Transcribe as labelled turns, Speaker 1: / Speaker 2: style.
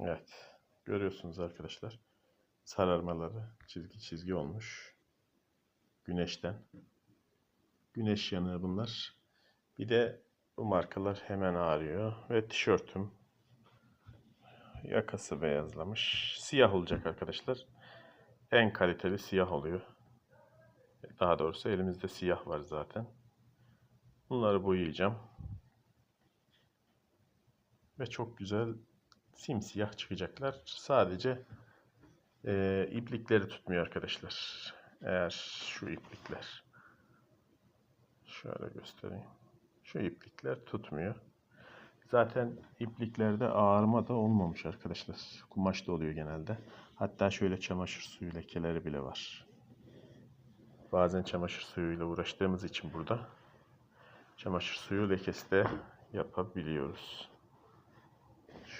Speaker 1: Evet. Görüyorsunuz arkadaşlar. Sararmaları çizgi çizgi olmuş. Güneşten. Güneş yanığı bunlar. Bir de bu markalar hemen ağrıyor. Ve tişörtüm. Yakası beyazlamış. Siyah olacak arkadaşlar. En kaliteli siyah oluyor. Daha doğrusu elimizde siyah var zaten. Bunları boyayacağım. Ve çok güzel simsiyah çıkacaklar. Sadece eee, iplikleri tutmuyor arkadaşlar. Eğer şu iplikler şöyle göstereyim. Şu iplikler tutmuyor. Zaten ipliklerde ağarma da olmamış arkadaşlar. Kumaş da oluyor genelde. Hatta şöyle çamaşır suyu lekeleri bile var. Bazen çamaşır suyuyla uğraştığımız için burada çamaşır suyu lekesi de yapabiliyoruz.